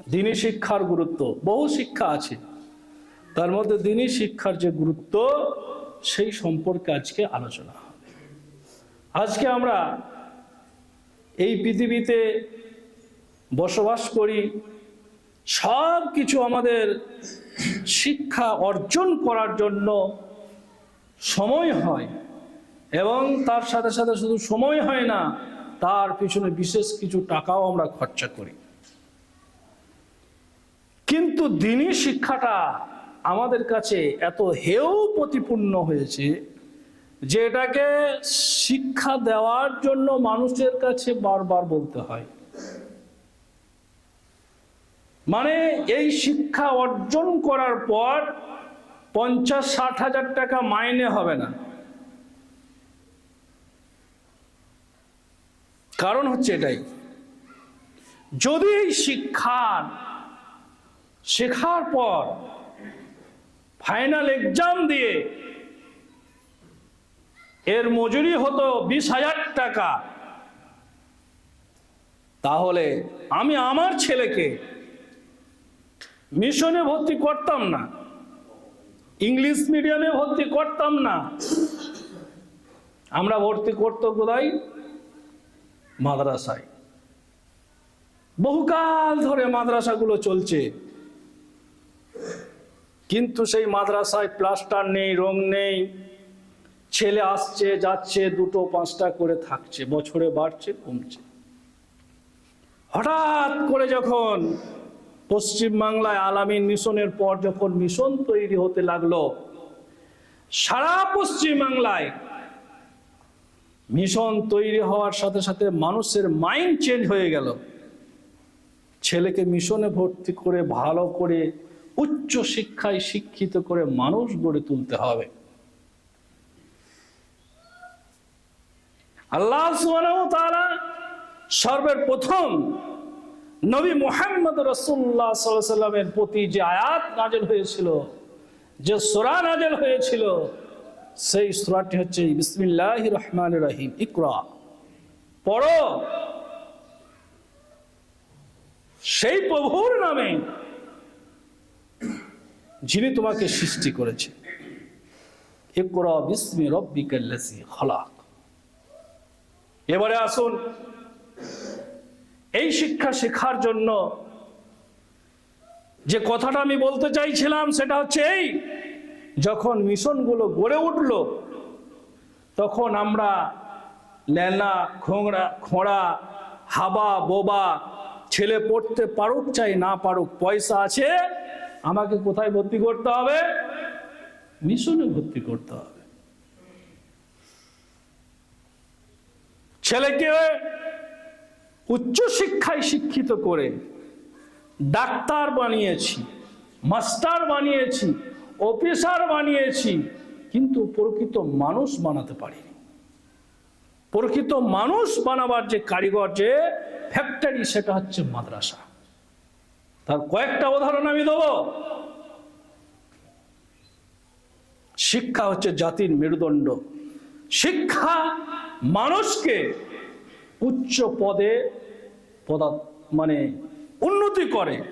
দিনী শিক্ষার গুরুত্ব, বহু শিক্ষা আছে। তার মধ্যে দিনী শিক্ষার যে গুরুত্ব, সেই সম্পর্কে আজকে আলোচনা আজকে আমরা এই পৃথিবীতে বসবাস করি সব কিছু আমাদের শিক্ষা অর্জন করার জন্য সময় হয় এবং তার সাথে সাথে শুধু সময় হয় না, তার পিছনে বিশেষ কিছু টাকাও আমরা খরচা করি। কিন্তু দিনী শিক্ষাটা আমাদের কাছে এত হেয় প্রতিপূর্ণ হয়েছে যে এটাকে শিক্ষা দেওয়ার জন্য মানুষের কাছে বারবার বলতে হয়। মানে এই শিক্ষা অর্জন করার পর পঞ্চাশ ষাট হাজার টাকা মাইনে হবে না। কারণ হচ্ছে এটাই। যদি এই শিক্ষার শেখার পর ফাইনাল এক্সাম দিয়ে এর মজুরি হতো বিশ হাজার টাকা। তাহলে আমি আমার ছেলেকে মিশনে ভর্তি করতাম না, ইংলিশ মিডিয়ামে ভর্তি করতাম না। আমরা ভর্তি করতো কোথায়? মাদ্রাসায়। বহুকাল ধরে মাদ্রাসাগুলো চলছে। কিন্তু সেই মাদ্রাসায় প্লাস্টার নেই, রং নেই। ছেলে আসছে, যাচ্ছে, দুটো, পাঁচটা করে থাকছে, বছরে বাড়ছে, কমছে। হঠাৎ করে যখন পশ্চিম বাংলায় আলামিন মিশনের পর যখন মিশন তৈরি হতে লাগল, সারা পশ্চিম বাংলায় মিশন তৈরি হওয়ার সাথে সাথে মানুষের মাইন্ড চেঞ্জ হয়ে গেল। ছেলেকে মিশনে ভর্তি করে, ভালো করে উচ্চ শিক্ষায় শিক্ষিত করে মানুষ গড়ে তুলতে হবে। আল্লাহ সর্বের প্রথম নবী মোহাম্মদ সাল্লাল্লাহু সাল্লামের প্রতি যে আয়াত নাযিল হয়েছিল, যে সূরা নাযিল হয়েছিল, সেই সূরাটি হচ্ছে বিসমিল্লাহির রহমানির রহিম, ইকরা। পড়ো। সেই প্রভুর নামে যিনি তোমাকে সৃষ্টি করেছে। এবারে আসুন, এই শিক্ষা শেখার জন্য যে কথাটা আমি বলতে চাইছিলাম সেটা হচ্ছে এই, যখন মিশনগুলো গড়ে উঠল, তখন আমরা লেনা, খোঁড়া খোঁড়া, হাবা, বোবা, ছেলে পড়তে পারুক চাই না পারুক, পয়সা আছে আমাকে কোথায় ভর্তি করতে হবে? মিশনে ভর্তি করতে হবে। ছেলেকে উচ্চ শিক্ষায় শিক্ষিত করে ডাক্তার বানিয়েছি, মাস্টার বানিয়েছি, অফিসার বানিয়েছি, কিন্তু প্রকৃত মানুষ বানাতে পারিনি। প্রকৃত মানুষ বানাবার যে কারিগর যে ফ্যাক্টরি সেটা হচ্ছে মাদ্রাসা। তার কয়েকটা উদাহরণ আমি দেব। শিক্ষা হচ্ছে জাতির মেরুদণ্ড। শিক্ষা মানুষকে উচ্চ পদে পদা মানে উন্নতি করে।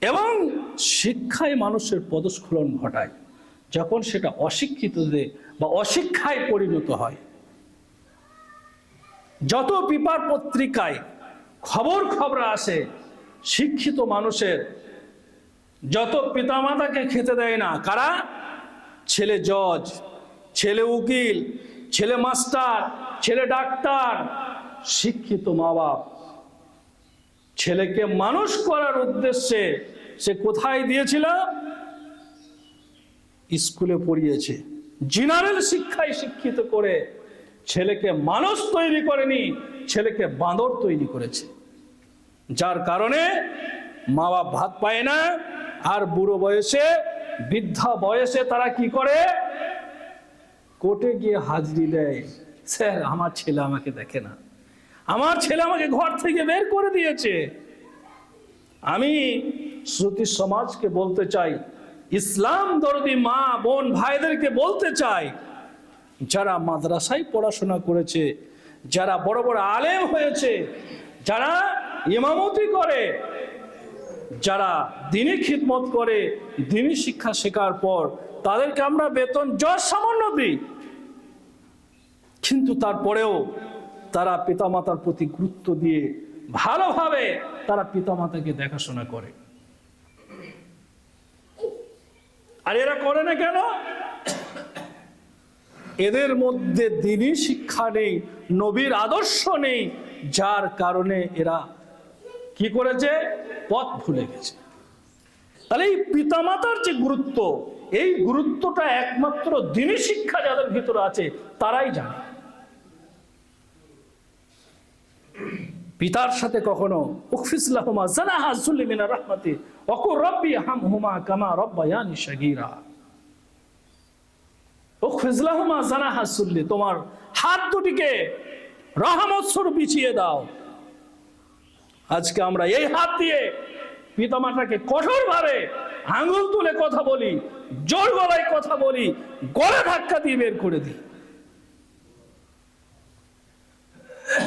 এবং শিক্ষায় মানুষের পদস্খলন ঘটায়। যখন সেটা অশিক্ষিতদের বা অশিক্ষায় পরিণত হয়। যত পেপার পত্রিকায় খবর খবর আসে শিক্ষিত মানুষের যত পিতামাতাকে খেতে দেয় না, কারা? ছেলে জজ, ছেলে উকিল, ছেলে মাস্টার, ছেলে ডাক্তার, শিক্ষিত মা বাপ ছেলেকে মানুষ করার উদ্দেশ্যে সে কোথায় দিয়েছিল? স্কুলে পড়িয়েছে। জেনারেল শিক্ষায় শিক্ষিত করে ছেলেকে মানুষ তৈরি করেনি, ছেলেকে বাঁদর তৈরি করেছে। যার কারণে মা বাপ ভাত পায় না, আর বুড়ো বয়সে, বৃদ্ধা বয়সে তারা কি করে? কোর্টে গিয়ে হাজিরি দেয়। স্যার, আমার ছেলে আমাকে দেখে না। আমার ছেলে আমাকে ঘর থেকে বের করে দিয়েছে। আমি শ্রুতি সমাজকে বলতে চাই, ইসলাম দরদি মা, বোন, ভাইদেরকে বলতে চাই, যারা মাদ্রাসায় পড়াশোনা করেছে, যারা বড় বড় আলেম হয়েছে, যারা ইমামতি করে। যারা দিনই খিদমত করে দিনই শিক্ষা শেখার পর, তাদেরকে আমরা বেতন যশ সামান্য দিই। কিন্তু তারপরেও তারা পিতামাতার প্রতি গুরুত্ব দিয়ে ভালোভাবে তারা পিতামাতাকে দেখাশোনা করে। আর এরা করে না কেন? এদের মধ্যে দিনই শিক্ষা নেই, নবীর আদর্শ নেই, যার কারণে এরা কি করেছে? পথ ভুলে গেছে। তাহলে এই পিতামাতার যে গুরুত্ব, এই গুরুত্বটা একমাত্র দিনী শিক্ষা যাদের ভিতরে আছে, তারাই জানে। পিতার সাথে কখনো উকফিসলাহুমা জানাহা জুল্লিমিনা রাহমাতি অকুর রব্বি হামহুমা কামা রব্বায়ানি শাগীরা। উকফিসলাহুমা জানাহা সুল্লি তোমার হাত দুটিকে রহমত বিছিয়ে দাও। আজকে আমরা এই হাত দিয়ে পিতামাতাকে কঠোরভাবে আঙুল তুলে কথা বলি, জোর গলায় কথা বলি, গলা ধাক্কা দিয়ে বের করে দিই।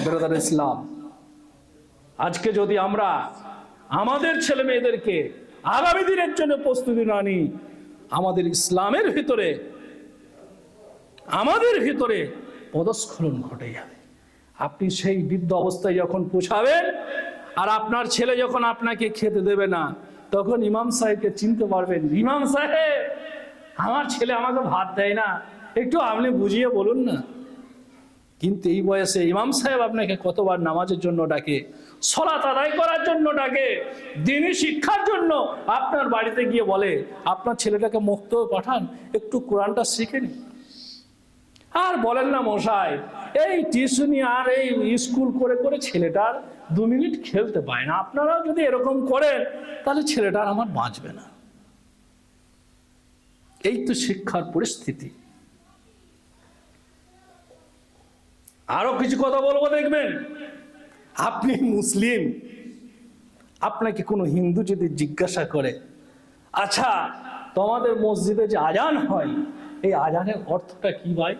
বেরোদার ইসলাম, আজকে যদি আমরা আমাদের ছেলে মেয়েদেরকে আগামী দিনের জন্য প্রস্তুতি না নিই, আমাদের ইসলামের ভিতরে, আমাদের ভিতরে পদস্খলন ঘটে যাবে। আপনি সেই বৃদ্ধ অবস্থায় যখন পৌঁছাবেন আর আপনার ছেলে যখন আপনাকে খেতে দেবে না, তখন ইমাম সাহেবকে চিনতে পারবেন। ইমাম সাহেব, আমার ছেলে আমাকে ভাত দেয় না। একটু আপনি বুঝিয়ে বলুন না। কিন্তু এই বয়সে ইমাম সাহেব আপনাকে কতবার নামাজের জন্য ডাকে, সলাত আদায় করার জন্য ডাকে, দিনী শিক্ষার জন্য আপনার বাড়িতে গিয়ে বলে, আপনার ছেলেটাকে মুক্ত পাঠান, একটু কোরআনটা শিখে নিন। আর বলেন না মশাই, এই টিউশনি আর এই স্কুল করে করে ছেলেটার দু মিনিট খেলতে পায় না। আপনারাও যদি এরকম করেন, তাহলে ছেলেটার আমার বাঁচবে না। এই তো শিক্ষার পরিস্থিতি। আরও কিছু কথা বলব দেখবেন? আপনি মুসলিম। আপনাকে কোনো হিন্দু যদি জিজ্ঞাসা করে আচ্ছা তোমাদের মসজিদে যে আজান হয়, এই আজানের অর্থটা কি ভাই?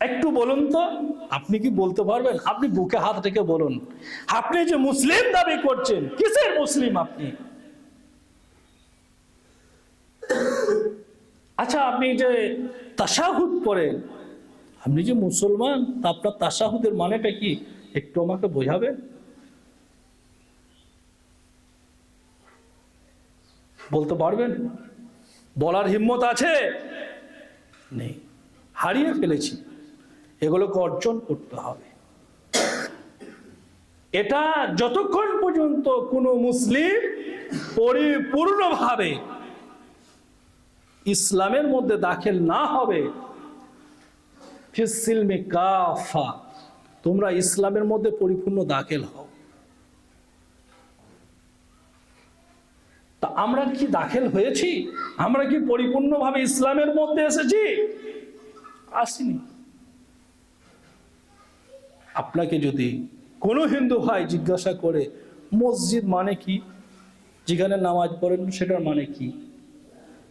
একটু বলুন তো, আপনি কি বলতে পারবেন? আপনি বুকে হাত রেখে বলুন। আপনি যে মুসলিম দাবি করছেন, কিসের মুসলিম আপনি? আচ্ছা আপনি যে তাসাহুদ পড়েন, আপনি যে মুসলমান, তা আপনার তাসাহুদের মানেটা কি? একটু আমাকে বোঝাবেন? বলতে পারবেন? বলার হিম্মত আছে? নেই। হারিয়ে ফেলেছি। এগুলোকে অর্জন করতে হবে। এটা যতক্ষণ পর্যন্ত কোনো মুসলিম পরিপূর্ণভাবে ইসলামের মধ্যে দাখিল না হবে কাফা, তোমরা ইসলামের মধ্যে পরিপূর্ণ দাখিল হও। তা আমরা কি দাখিল হয়েছি? আমরা কি পরিপূর্ণভাবে ইসলামের মধ্যে এসেছি? আসিনি। আপনাকে যদি কোনো হিন্দু ভাই জিজ্ঞাসা করে, মসজিদ মানে কি? যেখানে নামাজ পড়েন, সেটার মানে কি?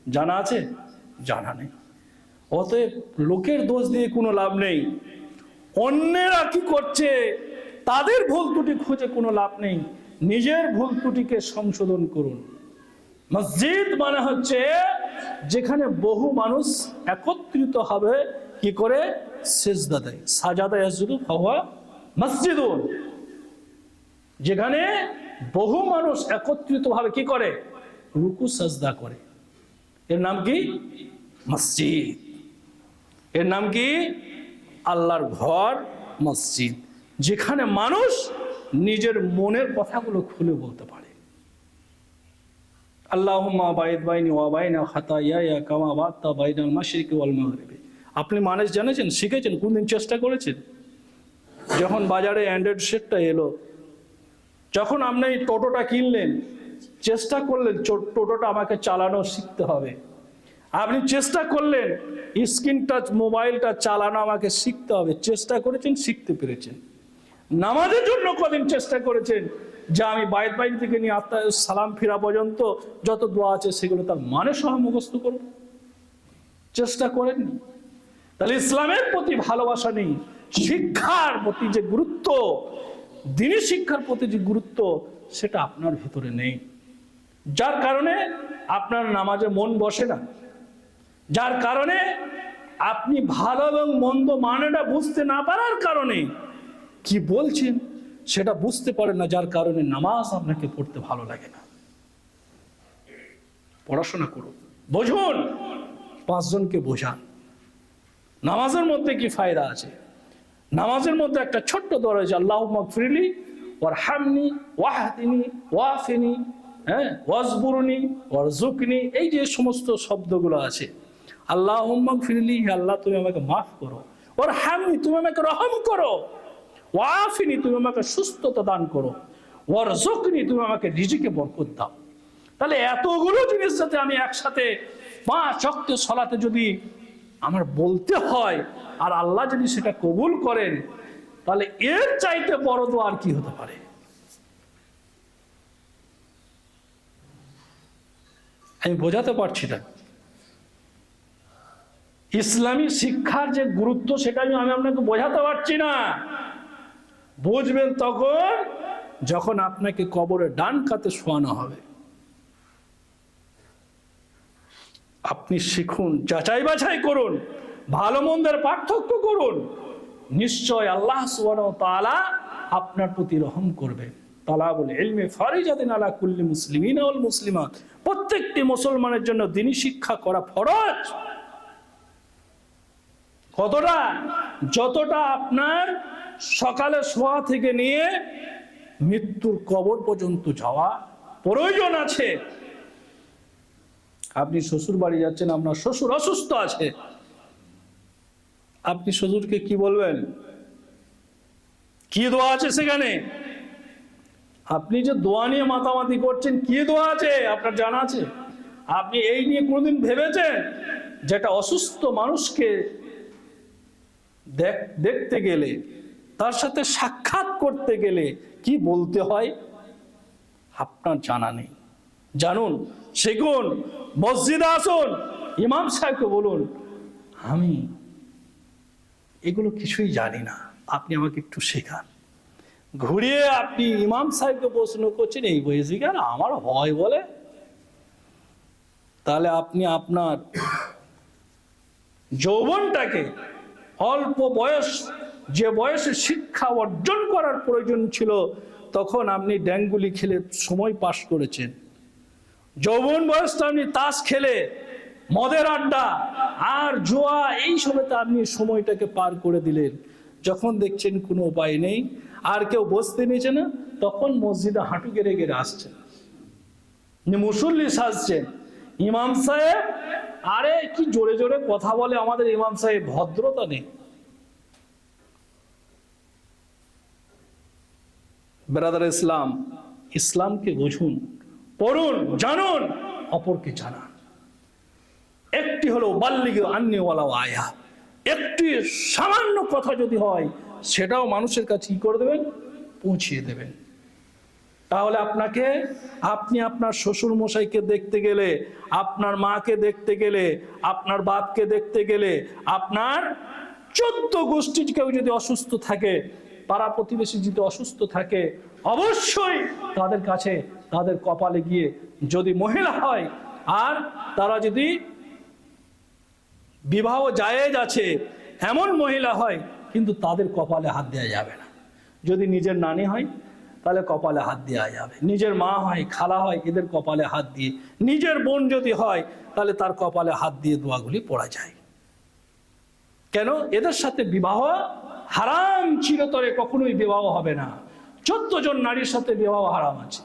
জানা আছে? জানা নেই। অতএব লোকের দোষ দিয়ে কোনো লাভ নেই। অন্যেরা কি করছে, তাদের ভুল ত্রুটি খুঁজে কোনো লাভ নেই। নিজের ভুল ত্রুটিকে সংশোধন করুন। মসজিদ মানে হচ্ছে যেখানে বহু মানুষ একত্রিত হবে, কি করে? সেজদা দেয়। সাজাদা ফাহুয়া মসজিদুন, যেখানে বহু মানুষ একত্রিত ভাবে কি করে? রুকু, সাজদা করে। এর নাম কি? মসজিদ। এর নাম কি? আল্লাহর ঘর, মসজিদ। যেখানে মানুষ নিজের মনের কথাগুলো খুলে বলতে পারে। আল্লাহুম্মা বাইদ খাতায়া ইয়া আপনি মানুষ জানেছেন, শিখেছেন, কোনদিন চেষ্টা করেছেন? যখন বাজারে অ্যান্ড্রয়েড সেটটা এলো, যখন আপনি এই টোটোটা কিনলেন, চেষ্টা করলেন টোটোটা আমাকে চালানো শিখতে হবে। আপনি চেষ্টা করলেন স্ক্রিন টাচ মোবাইলটা চালানো আমাকে শিখতে হবে। চেষ্টা করেছেন, শিখতে পেরেছেন। নামাজের জন্য কদিন চেষ্টা করেছেন যে আমি বাইর বাইর থেকে নিয়ে আত্মা সালাম ফিরা পর্যন্ত যত দোয়া আছে সেগুলো তার মানে সহ মুখস্থ করব চেষ্টা করেননি। তাহলে ইসলামের প্রতি ভালোবাসা নেই। শিক্ষার প্রতি যে গুরুত্ব, দিনী শিক্ষার প্রতি যে গুরুত্ব, সেটা আপনার ভিতরে নেই। যার কারণে আপনার নামাজে মন বসে না। যার কারণে আপনি ভালো এবং মন্দ মানেটা বুঝতে না পারার কারণে কি বলছেন, সেটা বুঝতে পারেন না, যার কারণে নামাজ আপনাকে পড়তে ভালো লাগে না। পড়াশোনা করুন, বুঝুন, পাঁচজনকে বোঝান। নামাজের মধ্যে কি ফায়দা আছে? নামাজের মধ্যে একটা ছোট্ট দোয়া রয়েছে আল্লাহ ফ্রিলি ওর হামনি ওয়াহাদিনী ওয়াফিনি হ্যাঁ ওয়াজবুরনি ওয়ারজুকনি এই যে সমস্ত শব্দগুলো আছে। আল্লাহ ফিরলি আল্লাহ, তুমি আমাকে মাফ করো। ওর হামনি তুমি আমাকে রহম করো। ওয়াফিনি, তুমি আমাকে সুস্থতা দান করো। ওর জুকনি তুমি আমাকে রিজিকে বরকত দাও। তাহলে এতগুলো জিনিস যাতে আমি একসাথে পাঁচ শক্ত সলাতে যদি আমার বলতে হয়, আর আল্লাহ যদি সেটা কবুল করেন, তাহলে এর চাইতে বড় তো আর কি হতে পারে? আমি বোঝাতে পারছি না। ইসলামী শিক্ষার যে গুরুত্ব, সেটা আমি আমি আপনাকে বোঝাতে পারছি না। বুঝবেন তখন, যখন আপনাকে কবরে ডান কাতে শোয়ানো হবে। আপনি শিখুন, যাচাই বাছাই করুন, ভালো মন্দের পার্থক্য করুন। নিশ্চয় আল্লাহ তাআলা আপনার প্রতি রহম করবেন তালাবুল ইলমে ফারিজাদিন আলা কুল্লি মুসলিমিন ওয়াল মুসলিমাত। প্রত্যেকটি মুসলমানের জন্য দিনী শিক্ষা করা ফরজ। কতটা? যতটা আপনার সকালে শোয়া থেকে নিয়ে মৃত্যুর কবর পর্যন্ত যাওয়া প্রয়োজন আছে। আপনি শ্বশুর বাড়ি যাচ্ছেন, আপনার শ্বশুর অসুস্থ আছে। আপনি শ্বশুরকে কি বলবেন? কি দোয়া আছে সেখানে? আপনি যে দোয়া নিয়ে মাতামাতি করছেন, কি দোয়া আছে? আপনার জানা আছে? আপনি এই নিয়ে কোনোদিন ভেবেছেন যেটা অসুস্থ মানুষকে দেখ- দেখতে গেলে, তার সাথে সাক্ষাৎ করতে গেলে কি বলতে হয়? আপনার জানা নেই। জানুন, শিখুন, মসজিদে আসুন, ইমাম সাহেবকে বলুন, আমি এগুলো কিছুই জানি না, আপনি আমাকে একটু শেখান। ঘুরিয়ে আপনি ইমাম সাহেবকে প্রশ্ন করছেন, এই বয়সে কেন আমার হয় বলে? তাহলে আপনি আপনার যৌবনটাকে অল্প বয়স, যে বয়সে শিক্ষা অর্জন করার প্রয়োজন ছিল, তখন আপনি ড্যাঙ্গুলি খেলে সময় পাশ করেছেন। যৌবন বয়সটা আপনি তাস খেলে, মদের আড্ডা, আর জোয়া, এই সবেতে আপনি সময়টাকে পার করে দিলেন। যখন দেখছেন কোনো উপায় নেই, আর কেউ বসতে নিয়েছে না, তখন মসজিদে হাঁটু গেড়ে গেড়ে আসছেন। যে মুসল্লি সাজছেন। ইমাম সাহেব, আরে কি জোরে জোরে কথা বলে আমাদের ইমাম সাহেব, ভদ্রতা নেই। বেরাদার ইসলাম, ইসলামকে বুঝুন। পড়ুন, জানুন। অপরকে জানান। একটি হলো, বাল্লিগ আন্নিওয়ালা আয়া। একটি সামান্য কথা যদি হয়, সেটাও মানুষের কাছে কি করে দেবেন? পৌঁছিয়ে দেবেন। তাহলে আপনাকে, আপনি আপনার শ্বশুর মশাইকে দেখতে গেলে, আপনার মাকে দেখতে গেলে, আপনার বাপকে দেখতে গেলে, আপনার চোদ্দ গোষ্ঠীর কেউ যদি অসুস্থ থাকে, পাড়া প্রতিবেশী যদি অসুস্থ থাকে, অবশ্যই তাদের কাছে তাদের কপালে গিয়ে যদি মহিলা হয়, আর তারা যদি বিবাহ জায়েজ আছে, এমন মহিলা হয়, কিন্তু তাদের কপালে হাত দেওয়া যাবে না। যদি নিজের নানি হয়, তাহলে কপালে হাত দেওয়া যাবে। নিজের মা হয়, খালা হয়, এদের কপালে হাত দিয়ে। নিজের বোন যদি হয়, তাহলে তার কপালে হাত দিয়ে দোয়াগুলি পড়া যায়। কেন? এদের সাথে বিবাহ হারাম, চিরতরে কখনোই বিবাহ হবে না। চোদ্দ জন নারীর সাথে বিবাহ হারাম আছে।